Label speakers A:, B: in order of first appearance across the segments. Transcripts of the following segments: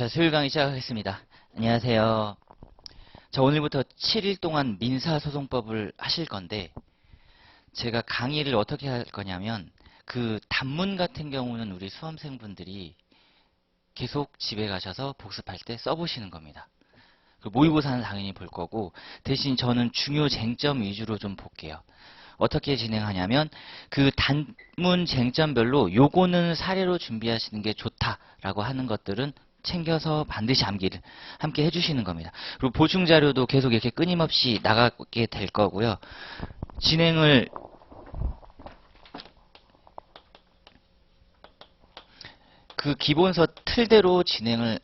A: 자, 수요일 강의 시작하겠습니다. 안녕하세요. 자, 오늘부터 7일 동안 민사소송법을 하실 건데, 제가 강의를 어떻게 할 거냐면, 그 단문 같은 경우는 우리 수험생분들이 계속 집에 가셔서 복습할 때 써보시는 겁니다. 그 모의고사는 당연히 볼 거고, 대신 저는 중요 쟁점 위주로 좀 볼게요. 어떻게 진행하냐면 그 단문 쟁점별로 요거는 사례로 준비하시는 게 좋다라고 하는 것들은 챙겨서 반드시 암기를 함께 해주시는 겁니다. 그리고 보충 자료도 계속 이렇게 끊임없이 나가게 될 거고요. 진행을 그 기본서 틀대로 진행을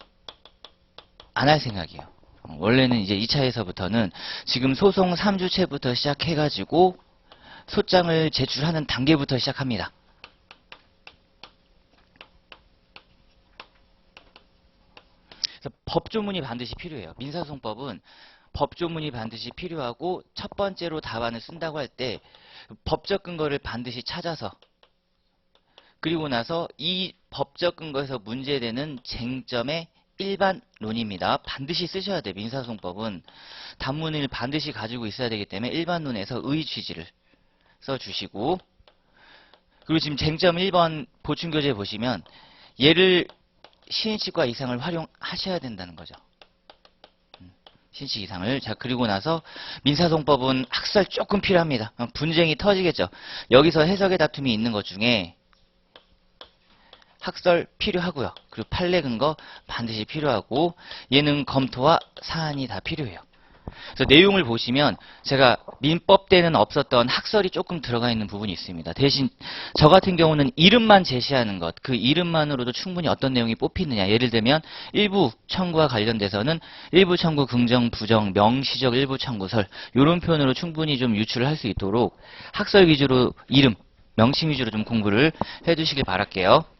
A: 안 할 생각이에요. 어, 원래는 이제 2차에서부터는 지금 소송 3주체부터 시작해가지고 소장을 제출하는 단계부터 시작합니다. 그래서 법조문이 반드시 필요해요. 민사소송법은 법조문이 반드시 필요하고 첫 번째로 답안을 쓴다고 할 때 법적 근거를 반드시 찾아서 그리고 나서 이 법적 근거에서 문제되는 쟁점의 일반론입니다. 반드시 쓰셔야 돼요. 민사소송법은 단문을 반드시 가지고 있어야 되기 때문에 일반론에서 의 취지를 써주시고 그리고 지금 쟁점 1번 보충교재 보시면 얘를 신치과 이상을 활용하셔야 된다는 거죠. 음, 신치 이상을. 자, 그리고 나서 민사송법은 학설 조금 필요합니다. 어, 분쟁이 터지겠죠. 여기서 해석의 다툼이 있는 것 중에 학설 필요하고요. 그리고 판례 근거 반드시 필요하고 얘는 검토와 사안이 다 필요해요. 그래서 내용을 보시면 제가 민법 때는 없었던 학설이 조금 들어가 있는 부분이 있습니다. 대신 저 같은 경우는 이름만 제시하는 것, 그 이름만으로도 충분히 어떤 내용이 뽑히느냐. 예를 들면 일부 청구와 관련돼서는 일부 청구 긍정, 부정, 명시적 일부 청구설 이런 표현으로 충분히 좀 유출을 할 수 있도록 학설 위주로 이름, 명칭 위주로 좀 공부를 해두시길 바랄게요.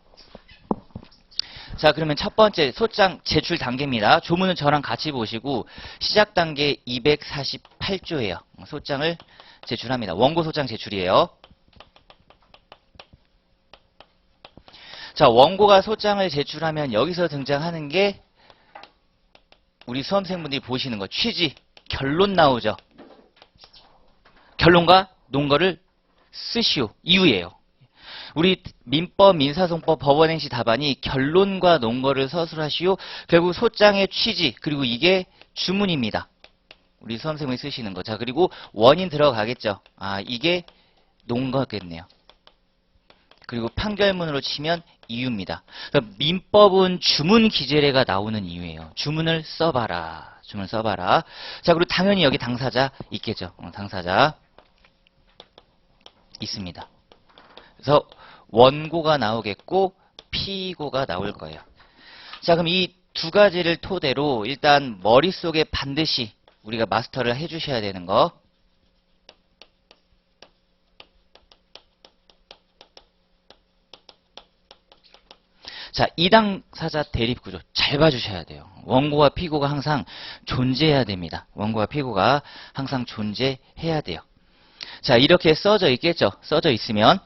A: 자, 그러면 첫 번째 소장 제출 단계입니다. 조문은 저랑 같이 보시고 시작 단계 248조예요. 소장을 제출합니다. 원고 소장 제출이에요. 자, 원고가 소장을 제출하면 여기서 등장하는 게 우리 수험생분들이 보시는 거 취지, 결론 나오죠. 결론과 논거를 쓰시오. 이유예요. 우리 민법, 민사송법, 법원행시 답안이 결론과 논거를 서술하시오. 결국 소장의 취지 그리고 이게 주문입니다. 우리 수험생이 쓰시는 거. 자 그리고 원인 들어가겠죠. 아 이게 논거겠네요. 그리고 판결문으로 치면 이유입니다. 그러니까 민법은 주문 기재례가 나오는 이유예요. 주문을 써봐라. 주문 써봐라. 자 그리고 당연히 여기 당사자 있겠죠. 어, 당사자 있습니다. 그래서 원고가 나오겠고 피고가 나올 거예요. 자, 그럼 이 두 가지를 토대로 일단 머릿속에 반드시 우리가 마스터를 해 주셔야 되는 거. 자, 이당사자 대립 구조 잘 봐주셔야 돼요. 원고와 피고가 항상 존재해야 됩니다. 원고와 피고가 항상 존재해야 돼요. 자, 이렇게 써져 있겠죠? 써져 있으면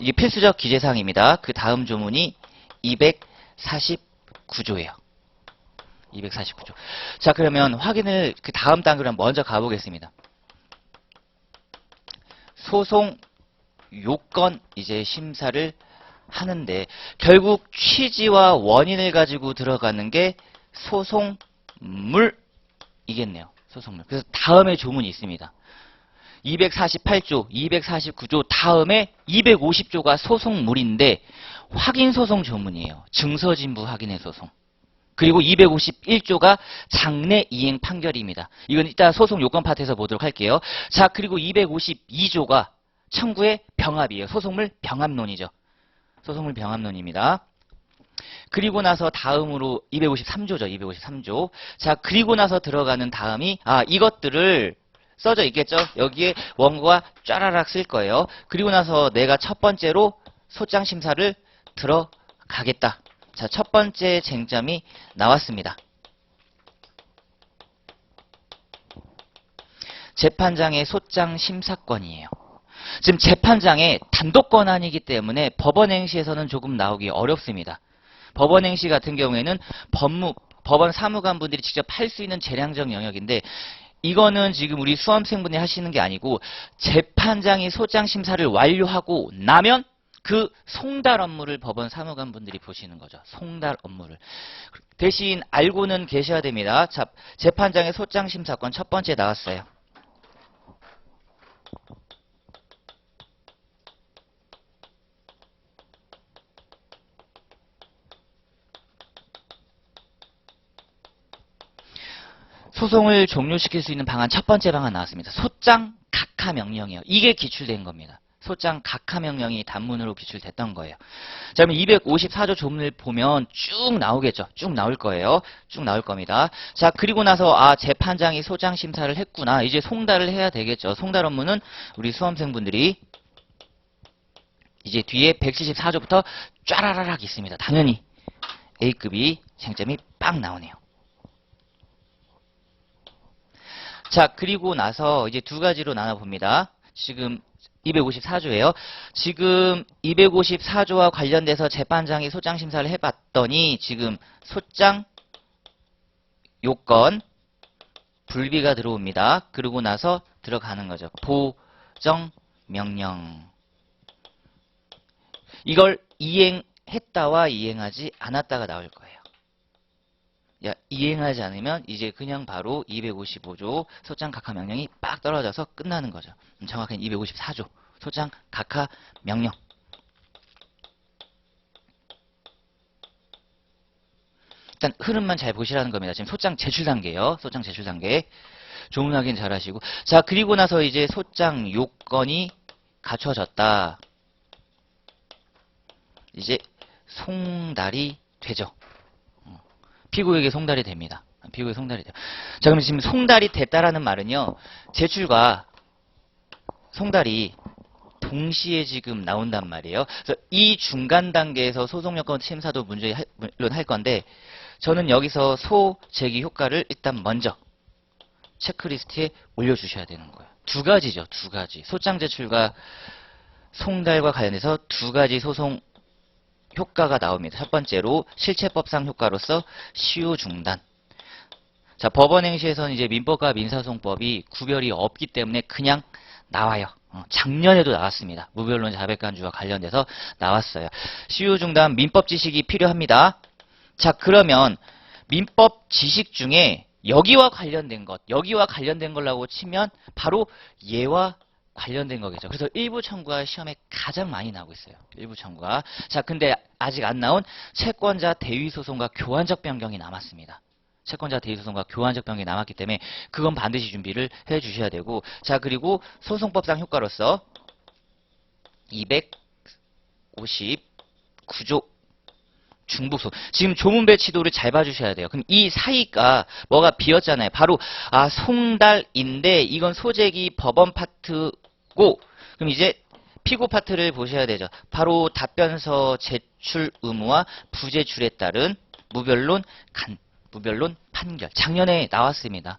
A: 이게 필수적 기재사항입니다. 그 다음 조문이 249조예요. 249조. 자, 그러면 확인을 그 다음 단계로 먼저 가보겠습니다. 소송 요건 이제 심사를 하는데 결국 취지와 원인을 가지고 들어가는 게 소송물이겠네요. 소송물. 그래서 다음에 조문이 있습니다. 248조, 249조 다음에 250조가 소송물인데 확인 소송 조문이에요. 증서 진부 확인의 소송. 그리고 251조가 장래 이행 판결입니다. 이건 이따 소송 요건 파트에서 보도록 할게요. 자, 그리고 252조가 청구의 병합이에요. 소송물 병합론이죠. 소송물 병합론입니다. 그리고 나서 다음으로 253조죠. 253조. 자, 그리고 나서 들어가는 다음이 아, 이것들을 써져 있겠죠? 여기에 원고가 쫘라락 쓸 거예요. 그리고 나서 내가 첫 번째로 소장 심사를 들어가겠다. 자, 첫 번째 쟁점이 나왔습니다. 재판장의 소장 심사권이에요. 지금 재판장의 단독 권한이기 때문에 법원 행시에서는 조금 나오기 어렵습니다. 법원 행시 같은 경우에는 법무 법원 사무관분들이 직접 할 수 있는 재량적 영역인데 이거는 지금 우리 수험생분이 하시는 게 아니고 재판장이 소장 심사를 완료하고 나면 그 송달 업무를 법원 사무관 분들이 보시는 거죠. 송달 업무를. 대신 알고는 계셔야 됩니다. 자, 재판장의 소장 심사권 첫 번째 나왔어요. 소송을 종료시킬 수 있는 방안 첫 번째 방안 나왔습니다. 소장 각하 명령이요. 이게 기출된 겁니다. 소장 각하 명령이 단문으로 기출됐던 거예요. 자, 그러면 254조 조문을 보면 쭉 나오겠죠. 쭉 나올 거예요. 쭉 나올 겁니다. 자, 그리고 나서 아, 재판장이 소장 심사를 했구나. 이제 송달을 해야 되겠죠. 송달 업무는 우리 수험생분들이 이제 뒤에 174조부터 쫘라라락 있습니다. 당연히 A급이 쟁점이 빵 나오네요. 자, 그리고 나서 이제 두 가지로 나눠봅니다. 지금 254조예요. 지금 254조와 관련돼서 재판장이 소장 심사를 해봤더니 지금 소장 요건 불비가 들어옵니다. 그러고 나서 들어가는 거죠. 보정 명령. 이걸 이행했다와 이행하지 않았다가 나올 거예요. 야, 이행하지 않으면 이제 그냥 바로 255조 소장 각하 명령이 빡 떨어져서 끝나는 거죠. 음, 정확히는 254조 소장 각하 명령. 일단 흐름만 잘 보시라는 겁니다. 지금 소장 제출 단계요. 소장 제출 단계. 조문 확인 잘 하시고. 자, 그리고 나서 이제 소장 요건이 갖춰졌다. 이제 송달이 되죠. 피고에게 송달이 됩니다. 피고에게 송달이 돼요. 자, 그럼 지금 송달이 됐다라는 말은요, 제출과 송달이 동시에 지금 나온단 말이에요. 그래서 이 중간 단계에서 소송 여건 심사도 문제 할- 물론 할 건데, 저는 여기서 소 제기 효과를 일단 먼저 체크리스트에 올려주셔야 되는 거예요. 두 가지죠, 두 가지. 소장 제출과 송달과 관련해서 두 가지 소송 효과가 나옵니다. 첫 번째로 실체법상 효과로서 시효 중단. 자, 법원 행시에서는 이제 민법과 민사소송법이 구별이 없기 때문에 그냥 나와요. 어, 작년에도 나왔습니다. 무변론 자백간주와 관련돼서 나왔어요. 시효 중단 민법 지식이 필요합니다. 자, 그러면 민법 지식 중에 여기와 관련된 것, 여기와 관련된 걸라고 치면 바로 얘와 관련된 거겠죠. 그래서 일부 청구가 시험에 가장 많이 나오고 있어요. 일부 청구가. 자, 근데 아직 안 나온 채권자 대위 소송과 교환적 변경이 남았습니다. 채권자 대위 소송과 교환적 변경이 남았기 때문에 그건 반드시 준비를 해 주셔야 되고 자, 그리고 소송법상 효과로서 259조 중복소. 지금 조문 배치도를 잘 봐주셔야 돼요. 그럼 이 사이가 뭐가 비었잖아요. 바로 아 송달인데 이건 소재기 법원 파트 고 그럼 이제 피고 파트를 보셔야 되죠. 바로 답변서 제출 의무와 부제출에 따른 무변론 간 무변론 판결. 작년에 나왔습니다.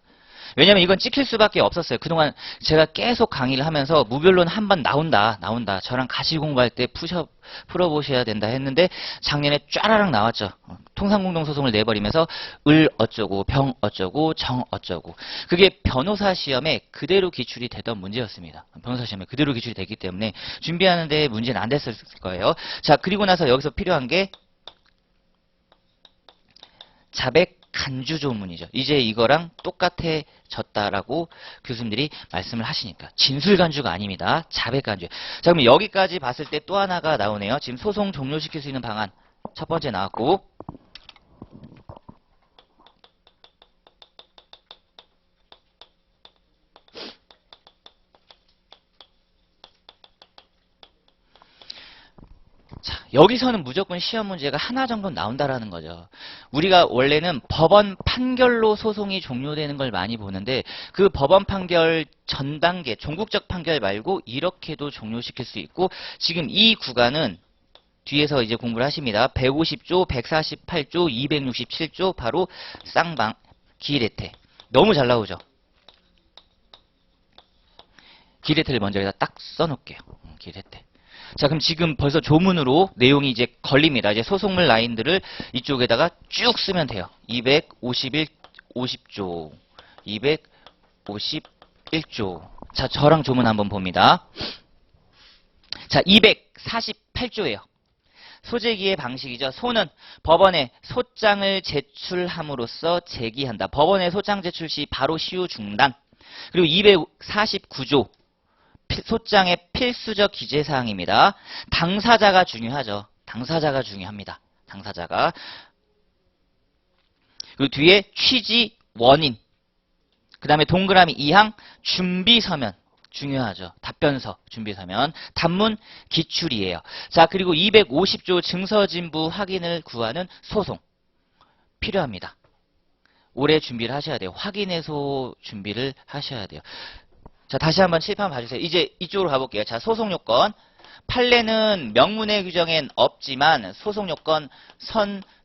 A: 왜냐면 이건 찍힐 수밖에 없었어요. 그동안 제가 계속 강의를 하면서 무변론 한 번 나온다, 나온다. 저랑 같이 공부할 때 푸셔, 풀어보셔야 된다 했는데 작년에 쫘라락 나왔죠. 어, 통상공동소송을 내버리면서 을 어쩌고, 병 어쩌고, 정 어쩌고. 그게 변호사 시험에 그대로 기출이 되던 문제였습니다. 변호사 시험에 그대로 기출이 됐기 때문에 준비하는 데 문제는 안 됐을 거예요. 자, 그리고 나서 여기서 필요한 게 자백 간주 조문이죠. 이제 이거랑 똑같아졌다라고 교수님들이 말씀을 하시니까 진술 간주가 아닙니다. 자백 간주. 자 그럼 여기까지 봤을 때 또 하나가 나오네요. 지금 소송 종료시킬 수 있는 방안 첫 번째 나왔고 자, 여기서는 무조건 시험 문제가 하나 정도 나온다라는 거죠. 우리가 원래는 법원 판결로 소송이 종료되는 걸 많이 보는데 그 법원 판결 전 단계, 종국적 판결 말고 이렇게도 종료시킬 수 있고 지금 이 구간은 뒤에서 이제 공부를 하십니다. 150조, 148조, 267조 바로 쌍방 기일혜태. 너무 잘 나오죠. 기일혜태를 먼저 여기다 딱 써놓을게요. 음, 기일혜태. 자, 그럼 지금 벌써 조문으로 내용이 이제 걸립니다. 이제 소속물 라인들을 이쪽에다가 쭉 쓰면 돼요. 251, 50조, 251조. 자, 저랑 조문 한번 봅니다. 자, 248조예요. 소재기의 방식이죠. 소는 법원에 소장을 제출함으로써 제기한다. 법원에 소장 제출 시 바로 시효 중단. 그리고 249조. 피- 소장의 필수적 기재사항입니다. 당사자가 중요하죠. 당사자가 중요합니다. 당사자가. 그리고 뒤에 취지 원인. 그 다음에 동그라미 2항 준비 서면. 중요하죠. 답변서 준비 서면. 단문 기출이에요. 자, 그리고 250조 증서진부 확인을 구하는 소송. 필요합니다. 올해 준비를 하셔야 돼요. 확인해소 준비를 하셔야 돼요. 자, 다시 한번 칠판 봐주세요. 이제 이쪽으로 가볼게요. 자, 소송 요건. 판례는 명문의 규정엔 없지만 소송 요건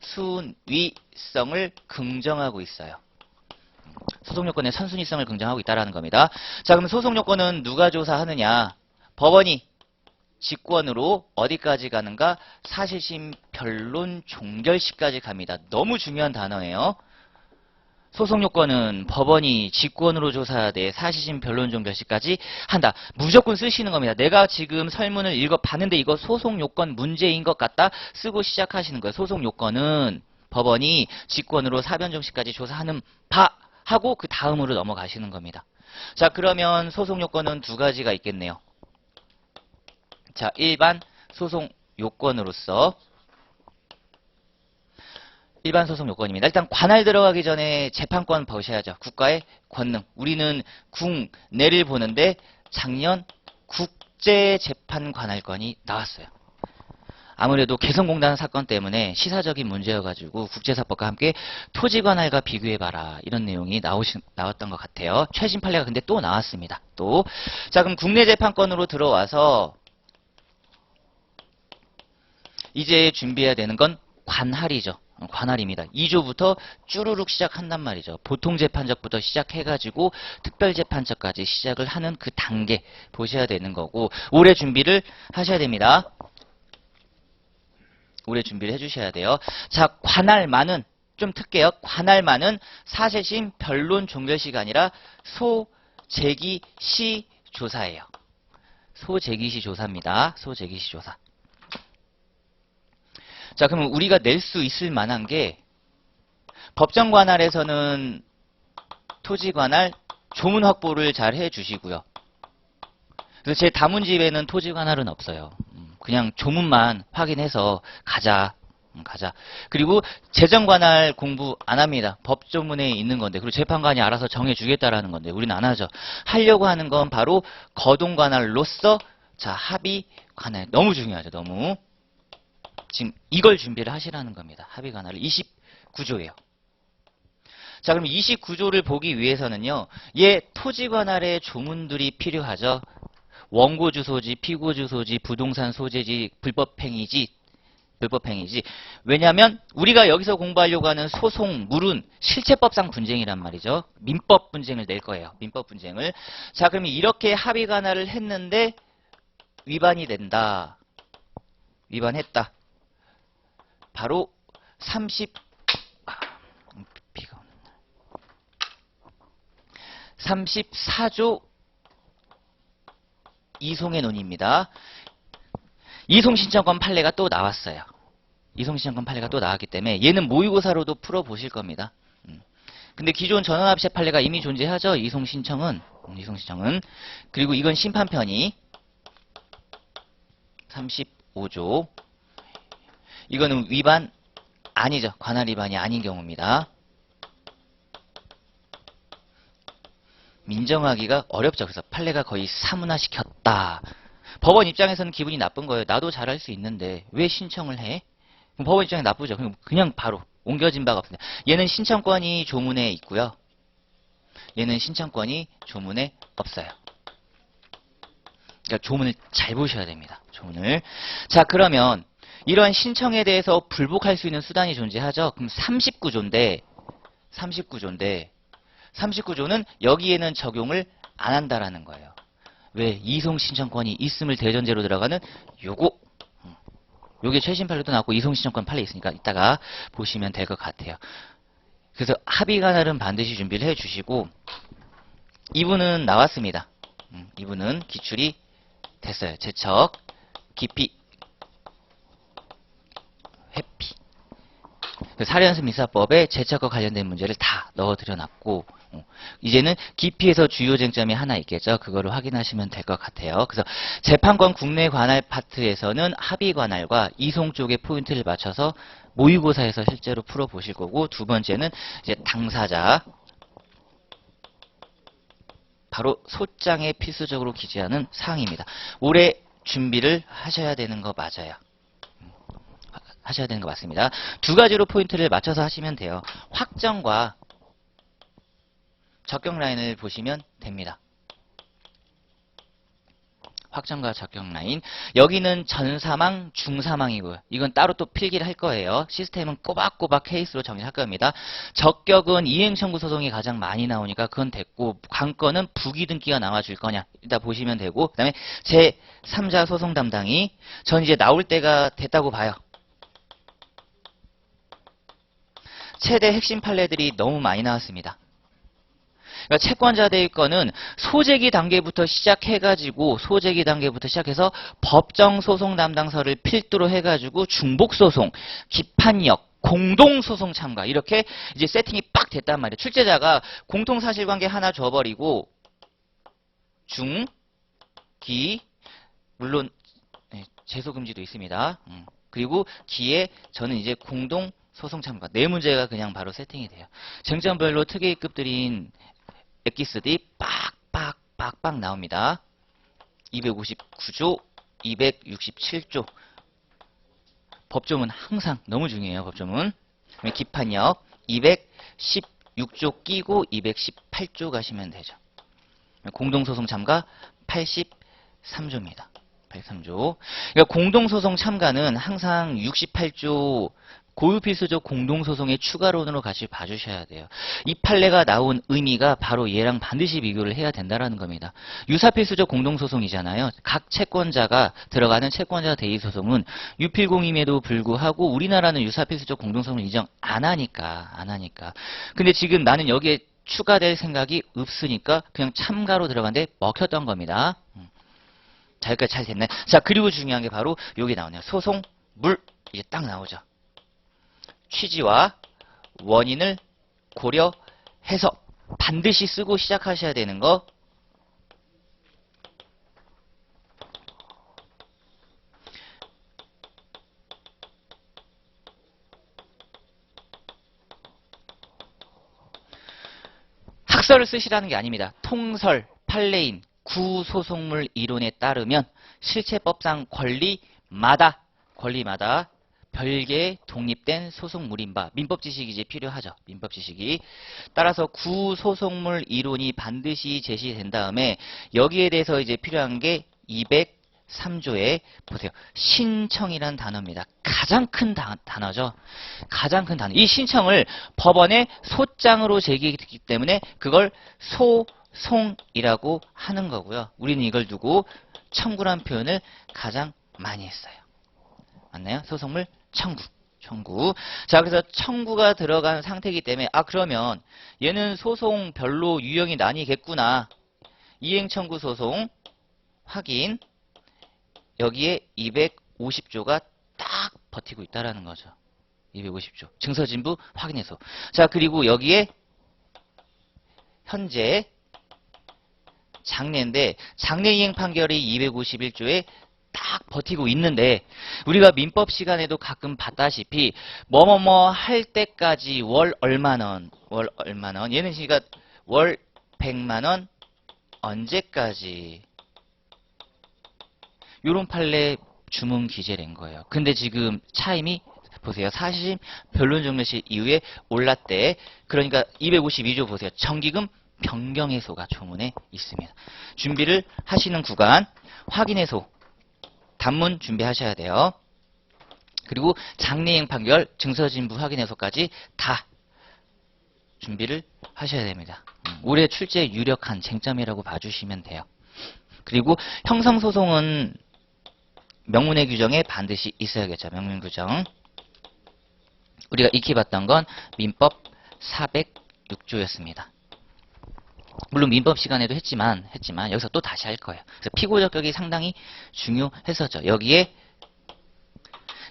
A: 선순위성을 긍정하고 있어요. 소송 요건의 선순위성을 긍정하고 있다라는 겁니다. 자, 그럼 소송 요건은 누가 조사하느냐? 법원이 직권으로 어디까지 가는가? 사실심 변론 종결시까지 갑니다. 너무 중요한 단어예요. 소송 요건은 법원이 직권으로 조사하되 사실심 변론 종 결시까지 한다. 무조건 쓰시는 겁니다. 내가 지금 설문을 읽어봤는데 이거 소송 요건 문제인 것 같다. 쓰고 시작하시는 거예요. 소송 요건은 법원이 직권으로 사변종시까지 조사하는 바 하고 그 다음으로 넘어가시는 겁니다. 자 그러면 소송 요건은 두 가지가 있겠네요. 자 일반 소송 요건으로서 일반 소송 요건입니다. 일단 관할 들어가기 전에 재판권 보셔야죠. 국가의 권능. 우리는 국내를 보는데 작년 국제재판 관할권이 나왔어요. 아무래도 개성공단 사건 때문에 시사적인 문제여가지고 국제사법과 함께 토지관할과 비교해봐라 이런 내용이 나오신, 나왔던 것 같아요. 최신 판례가 근데 또 나왔습니다. 또. 자 그럼 국내 재판권으로 들어와서 이제 준비해야 되는 건 관할이죠. 어, 관할입니다. 2조부터 쭈루룩 시작한단 말이죠. 보통재판적부터 시작해가지고 특별재판적까지 시작을 하는 그 단계 보셔야 되는 거고 올해 준비를 하셔야 됩니다. 올해 준비를 해주셔야 돼요. 자, 관할만은 좀 특게요. 관할만은 사실심 변론 종결시가 아니라 소재기시 조사예요. 소재기시 조사입니다. 소재기시 조사. 자, 그러면 우리가 낼 수 있을 만한 게 법정 관할에서는 토지 관할 조문 확보를 잘 해 주시고요. 그래서 제 다문집에는 토지 관할은 없어요. 음, 그냥 조문만 확인해서 가자. 음, 가자. 그리고 재정 관할 공부 안 합니다. 법조문에 있는 건데. 그리고 재판관이 알아서 정해 주겠다라는 건데. 우리는 안 하죠. 하려고 하는 건 바로 거동 관할로서 자, 합의 관할. 너무 중요하죠. 너무. 지금 이걸 준비를 하시라는 겁니다. 합의 관할 29조예요. 자, 그럼 29조를 보기 위해서는요. 얘 토지 관할의 조문들이 필요하죠. 원고 주소지, 피고 주소지, 부동산 소재지, 불법 행위지, 불법 행위지. 왜냐하면 우리가 여기서 공부하려고 하는 소송 물은 실체법상 분쟁이란 말이죠. 민법 분쟁을 낼 거예요. 민법 분쟁을. 자, 그럼 이렇게 합의 관할을 했는데 위반이 된다. 위반했다. 바로 30 아, 비가 오는 날. 34조 이송의 논의입니다. 이송 신청권 판례가 또 나왔어요. 이송 신청권 판례가 또 나왔기 때문에 얘는 모의고사로도 풀어 보실 겁니다. 음. 근데 기존 전원합의체 판례가 이미 존재하죠. 이송 신청은 음, 이송 신청은 그리고 이건 심판편이 35조 이거는 위반 아니죠. 관할 위반이 아닌 경우입니다. 민정하기가 어렵죠. 그래서 판례가 거의 사문화시켰다. 법원 입장에서는 기분이 나쁜 거예요. 나도 잘할 수 있는데 왜 신청을 해? 그럼 법원 입장에 나쁘죠. 그럼 그냥 바로 옮겨진 바가 없습니다. 얘는 신청권이 조문에 있고요. 얘는 신청권이 조문에 없어요. 그러니까 조문을 잘 보셔야 됩니다. 조문을. 자, 그러면 이러한 신청에 대해서 불복할 수 있는 수단이 존재하죠. 그럼 39조인데 39조인데 39조는 여기에는 적용을 안 한다라는 거예요. 왜 이송 신청권이 있음을 대전제로 들어가는 요거 음. 요게 최신 판례도 나왔고 이송 신청권 판례 있으니까 이따가 보시면 될 것 같아요. 그래서 합의 관할은 반드시 준비를 해 주시고 이분은 나왔습니다. 음, 이분은 기출이 됐어요. 제척, 깊이, 회피. 그 사례연습 민사법에 제척과 관련된 문제를 다 넣어드려 놨고 어, 이제는 깊이에서 주요 쟁점이 하나 있겠죠. 그거를 확인하시면 될 것 같아요. 그래서 재판권 국내 관할 파트에서는 합의 관할과 이송 쪽에 포인트를 맞춰서 모의고사에서 실제로 풀어보실 거고 두 번째는 이제 당사자 바로 소장에 필수적으로 기재하는 사항입니다. 올해 준비를 하셔야 되는 거 맞아요. 하- 하셔야 되는 거 맞습니다. 두 가지로 포인트를 맞춰서 하시면 돼요. 확정과 적격 라인을 보시면 됩니다. 확정과 적격 라인. 여기는 전사망, 중사망이고요. 이건 따로 또 필기를 할 거예요. 시스템은 꼬박꼬박 케이스로 정리할 겁니다. 적격은 이행 청구 소송이 가장 많이 나오니까 그건 됐고 관건은 부기 등기가 나와줄 거냐 이따 보시면 되고 그 다음에 제 3자 소송 담당이 전 이제 나올 때가 됐다고 봐요. 최대 핵심 판례들이 너무 많이 나왔습니다. 그러니까 채권자 대위권은 소재기 단계부터 시작해가지고 소재기 단계부터 시작해서 법정 소송 담당서를 필두로 해가지고 중복 소송, 기판력, 공동 소송 참가 이렇게 이제 세팅이 빡 됐단 말이에요. 출제자가 공통 사실관계 하나 줘버리고 중, 기, 물론 네, 제소 금지도 있습니다. 음, 그리고 기에 저는 이제 공동 소송 참가 네 문제가 그냥 바로 세팅이 돼요. 쟁점별로 특이급들인 엑기스들이 빡빡빡빡 나옵니다. 259조, 267조. 법조문 항상 너무 중요해요. 법조문. 기판력 216조 끼고 218조 가시면 되죠. 공동소송 참가 83조입니다. 83조. 그러니까 공동소송 참가는 항상 68조 고유필수적 공동소송의 추가론으로 같이 봐주셔야 돼요. 이 판례가 나온 의미가 바로 얘랑 반드시 비교를 해야 된다라는 겁니다. 유사필수적 공동소송이잖아요. 각 채권자가 들어가는 채권자 대의소송은 유필공임에도 불구하고 우리나라는 유사필수적 공동소송을 인정 안 하니까 안 하니까. 근데 지금 나는 여기에 추가될 생각이 없으니까 그냥 참가로 들어간데 먹혔던 겁니다. 음. 자, 여기까지 잘 됐나요? 자, 그리고 중요한 게 바로 여기 나오네요. 소송, 물, 이제 딱 나오죠. 취지와 원인을 고려해서 반드시 쓰고 시작하셔야 되는 거 학설을 쓰시라는 게 아닙니다. 통설, 판례인, 구소송물 이론에 따르면 실체법상 권리마다 권리마다 별개의 독립된 소송물인 바 민법 지식이 이제 필요하죠. 민법 지식이 따라서 구소송물 이론이 반드시 제시된 다음에 여기에 대해서 이제 필요한 게 203조에 보세요. 신청이란 단어입니다. 가장 큰 다- 단어죠. 가장 큰 단어. 이 신청을 법원에 소장으로 제기했기 때문에 그걸 소송이라고 하는 거고요. 우리는 이걸 두고 청구란 표현을 가장 많이 했어요. 맞나요? 소송물 청구. 청구. 자, 그래서 청구가 들어간 상태이기 때문에, 아, 그러면 얘는 소송 별로 유형이 나뉘겠구나. 이행 청구 소송 확인. 여기에 250조가 딱 버티고 있다라는 거죠. 250조. 증서진부 확인해서. 자, 그리고 여기에 현재 장례인데 장례 이행 판결이 251조에 딱 버티고 있는데 우리가 민법 시간에도 가끔 봤다시피 뭐뭐뭐 할 때까지 월 얼마원 월 얼마원 얘는 그러니까 월 100만 원 언제까지 요런 판례 주문 기재된 거예요. 근데 지금 차임이 보세요. 사실 변론 종료시 이후에 올랐대. 그러니까 252조 보세요. 정기금 변경 해소가 조문에 있습니다. 준비를 하시는 구간 확인 해소 단문 준비하셔야 돼요. 그리고 장례행 판결, 증서진부 확인해서까지 다 준비를 하셔야 됩니다. 음, 올해 출제 유력한 쟁점이라고 봐주시면 돼요. 그리고 형성소송은 명문의 규정에 반드시 있어야겠죠. 명문 규정. 우리가 익혀봤던 건 민법 406조였습니다. 물론 민법 시간에도 했지만 했지만 여기서 또 다시 할 거예요. 그래서 피고적격이 상당히 중요했었죠. 여기에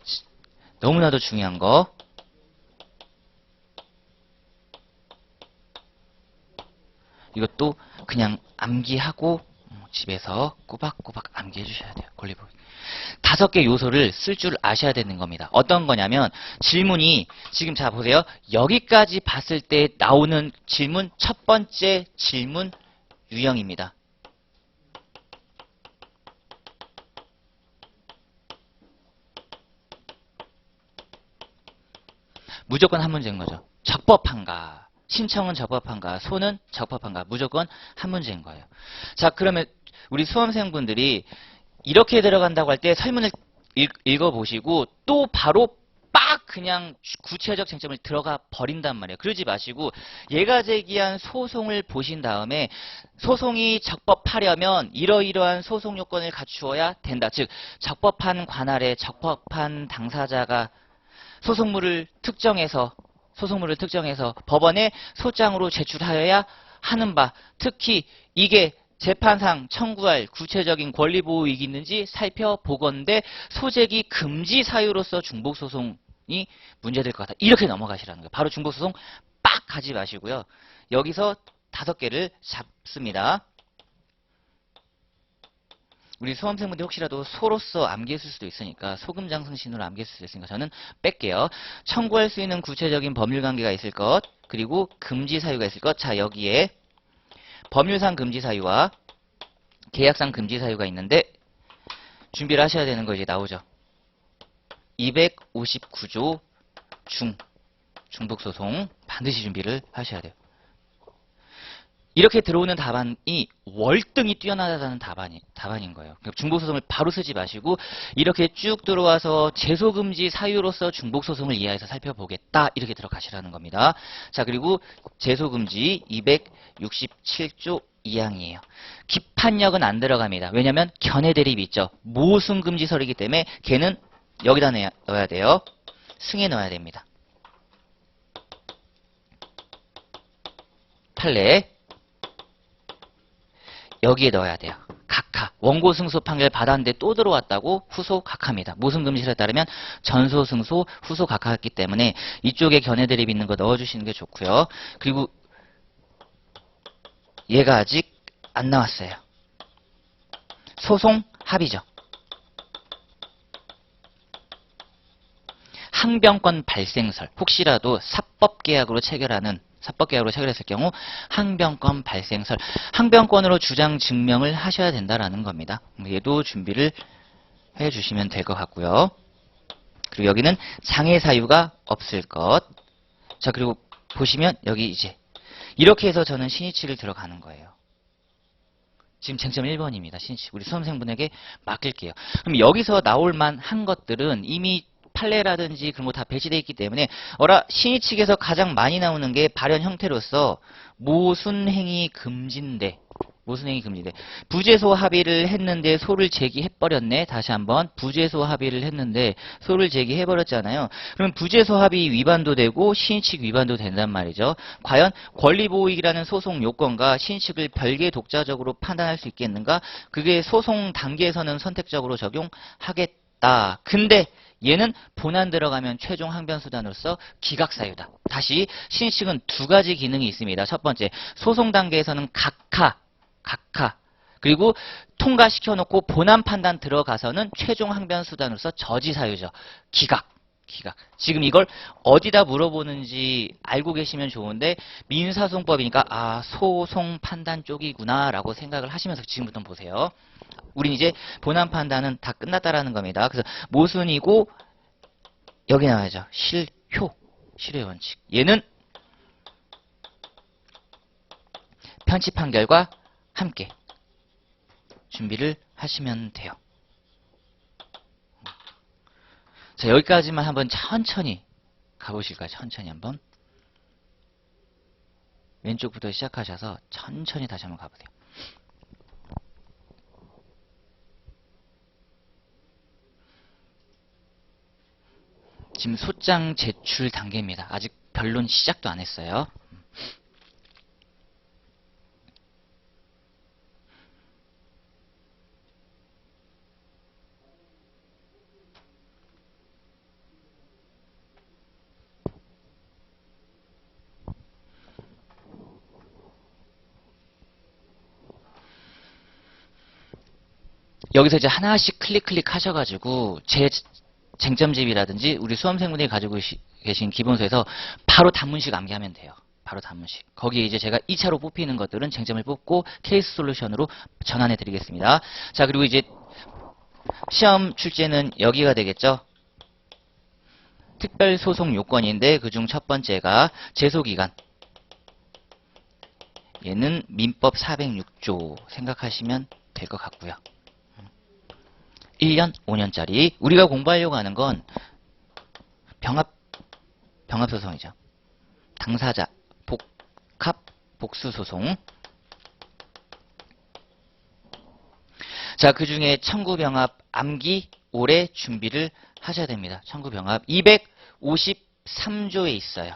A: 지- 너무나도 중요한 거 이것도 그냥 암기하고 음, 집에서 꼬박꼬박 암기해 주셔야 돼요. 권리법. 다섯 개 요소를 쓸 줄 아셔야 되는 겁니다. 어떤 거냐면 질문이 지금 자 보세요. 여기까지 봤을 때 나오는 질문 첫 번째 질문 유형입니다. 무조건 한 문제인 거죠. 적법한가? 신청은 적법한가? 소는 적법한가? 무조건 한 문제인 거예요. 자, 그러면 우리 수험생분들이 이렇게 들어간다고 할 때 설문을 읽, 어보시고또 바로 빡 그냥 구체적 쟁점을 들어가 버린단 말이에요. 그러지 마시고 얘가 제기한 소송을 보신 다음에 소송이 적법하려면 이러이러한 소송 요건을 갖추어야 된다. 즉 적법한 관할에 적법한 당사자가 소송물을 특정해서 소송물을 특정해서 법원에 소장으로 제출하여야 하는 바 특히 이게 재판상 청구할 구체적인 권리 보호이익이 있는지 살펴보건대 소재기 금지 사유로서 중복 소송이 문제될 것 같다. 이렇게 넘어가시라는 거예요. 바로 중복 소송 빡 가지 마시고요. 여기서 다섯 개를 잡습니다. 우리 수험생분들 혹시라도 소로서 암기했을 수도 있으니까 소금장 승신으로 암기했을 수도 있으니까 저는 뺄게요. 청구할 수 있는 구체적인 법률 관계가 있을 것 그리고 금지 사유가 있을 것. 자 여기에 법률상 금지 사유와 계약상 금지 사유가 있는데 준비를 하셔야 되는 거 이제 나오죠. 259조 중 중복소송 반드시 준비를 하셔야 돼요. 이렇게 들어오는 답안이 월등히 뛰어나다는 답안이, 답안인 거예요. 그러니까 중복소송을 바로 쓰지 마시고 이렇게 쭉 들어와서 제소금지 사유로서 중복소송을 이해해서 살펴보겠다 이렇게 들어가시라는 겁니다. 자 그리고 제소금지 267조 2항이에요. 기판력은 안 들어갑니다. 왜냐하면 견해 대립이 있죠. 모순금지설이기 때문에 걔는 여기다 넣어야 돼요. 승에 넣어야 됩니다. 판례 여기에 넣어야 돼요. 각하. 원고 승소 판결 받았는데 또 들어왔다고 후소 각하입니다. 모순 금지에 따르면 전소 승소 후소 각하였기 때문에 이쪽에 견해 대립 있는 거 넣어주시는 게 좋고요. 그리고 얘가 아직 안 나왔어요. 소송 합의죠. 항변권 발생설 혹시라도 사법계약으로 체결하는 사법계약으로 체결했을 경우 항변권 발생설 항변권으로 주장 증명을 하셔야 된다라는 겁니다. 얘도 준비를 해주시면 될 것 같고요. 그리고 여기는 장애 사유가 없을 것. 자 그리고 보시면 여기 이제 이렇게 해서 저는 신이치를 들어가는 거예요. 지금 쟁점 1번입니다. 신이치. 우리 수험생분에게 맡길게요. 그럼 여기서 나올 만한 것들은 이미 판례라든지 그런 거 다 배치되어 있기 때문에 어라 신의 측에서 가장 많이 나오는 게 발현 형태로서 모순행위 금지인데 모순행위 금지인데 부재소 합의를 했는데 소를 제기해버렸네. 다시 한번 부재소 합의를 했는데 소를 제기해버렸잖아요. 그럼 부재소 합의 위반도 되고 신의측 위반도 된단 말이죠. 과연 권리보호익이라는 소송 요건과 신의측을 별개 독자적으로 판단할 수 있겠는가? 그게 소송 단계에서는 선택적으로 적용하겠다. 근데 얘는 본안 들어가면 최종 항변 수단으로서 기각 사유다. 다시 신식은 두 가지 기능이 있습니다. 첫 번째, 소송 단계에서는 각하, 각하. 그리고 통과시켜 놓고 본안 판단 들어가서는 최종 항변 수단으로서 저지 사유죠. 기각. 기각. 지금 이걸 어디다 물어보는지 알고 계시면 좋은데 민사소송법이니까 아 소송 판단 쪽이구나 라고 생각을 하시면서 지금부터 보세요. 우린 이제 본안 판단은 다 끝났다라는 겁니다. 그래서 모순이고 여기 나와야죠. 실효. 실효 원칙. 얘는 편집 판결과 함께 준비를 하시면 돼요. 자, 여기까지만 한번 천천히 가보실까요? 천천히 한번. 왼쪽부터 시작하셔서 천천히 다시 한번 가보세요. 지금 소장 제출 단계입니다. 아직 변론 시작도 안 했어요. 여기서 이제 하나씩 클릭 클릭 하셔가지고 제 쟁점집이라든지 우리 수험생분들이 가지고 계신 기본서에서 바로 단문식 암기하면 돼요. 바로 단문식. 거기에 이제 제가 2차로 뽑히는 것들은 쟁점을 뽑고 케이스 솔루션으로 전환해 드리겠습니다. 자, 그리고 이제 시험 출제는 여기가 되겠죠. 특별 소송 요건인데 그중 첫 번째가 제소기간. 얘는 민법 406조 생각하시면 될 것 같고요. 1년, 5년짜리. 우리가 공부하려고 하는 건 병합, 병합소송이죠. 당사자, 복합, 복수소송. 자, 그 중에 청구병합 암기 올해 준비를 하셔야 됩니다. 청구병합 253조에 있어요.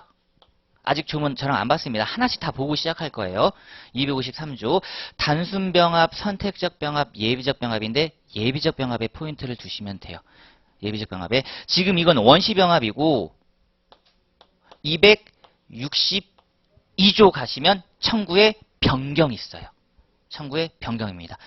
A: 아직 조문 저랑 안 봤습니다. 하나씩 다 보고 시작할 거예요. 253조. 단순 병합, 선택적 병합, 예비적 병합인데 예비적 병합에 포인트를 두시면 돼요. 예비적 병합에. 지금 이건 원시 병합이고 262조 가시면 청구에 변경이 있어요. 청구의 변경입니다.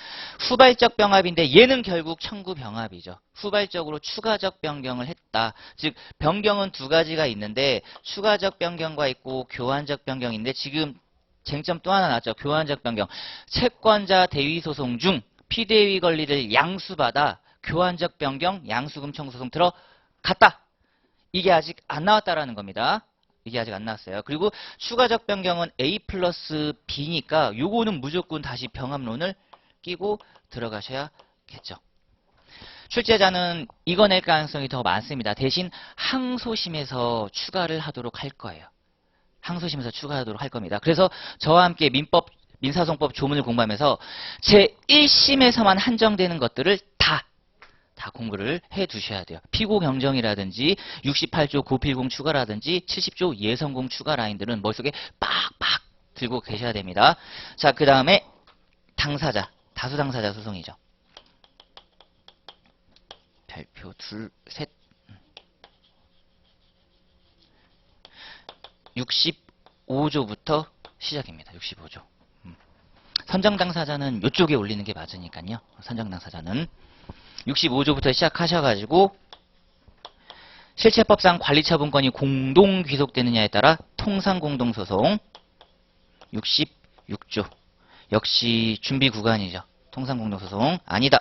A: 후발적 병합인데 얘는 결국 청구 병합이죠. 후발적으로 추가적 변경을 했다. 즉 변경은 두 가지가 있는데 추가적 변경과 있고 교환적 변경인데 지금 쟁점 또 하나 나왔죠. 교환적 변경. 채권자 대위 소송 중 피대위 권리를 양수받아 교환적 변경 양수금 청구 소송 들어갔다. 이게 아직 안 나왔다라는 겁니다. 이게 아직 안 나왔어요. 그리고 추가적 변경은 A 플러스 B니까 요거는 무조건 다시 병합론을 끼고 들어가셔야겠죠. 출제자는 이거 낼 가능성이 더 많습니다. 대신 항소심에서 추가를 하도록 할 거예요. 항소심에서 추가하도록 할 겁니다. 그래서 저와 함께 민법, 민사소송법 조문을 공부하면서 제 1심에서만 한정되는 것들을 다, 다 공부를 해 두셔야 돼요. 피고 경정이라든지 68조 고필공 추가라든지 70조 예성공 추가 라인들은 머릿속에 빡빡 들고 계셔야 됩니다. 자, 그 다음에 당사자, 다수 당사자 소송이죠. 별표 둘, 셋. 65조부터 시작입니다. 65조. 음. 선정 당사자는 이쪽에 올리는 게 맞으니까요. 선정 당사자는 65조부터 시작하셔가지고 실체법상 관리처분권이 공동 귀속되느냐에 따라 통상공동소송 66조 역시 준비 구간이죠. 통상공동소송 아니다.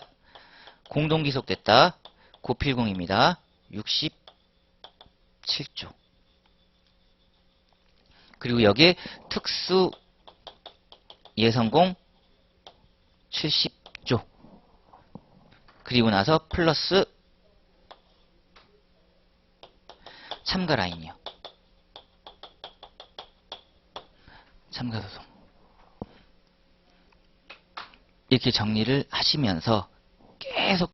A: 공동 귀속됐다. 고필공입니다. 67조 그리고 여기에 특수 예성공 70조 그리고 나서 플러스 참가 라인이요. 참가 소송. 이렇게 정리를 하시면서 계속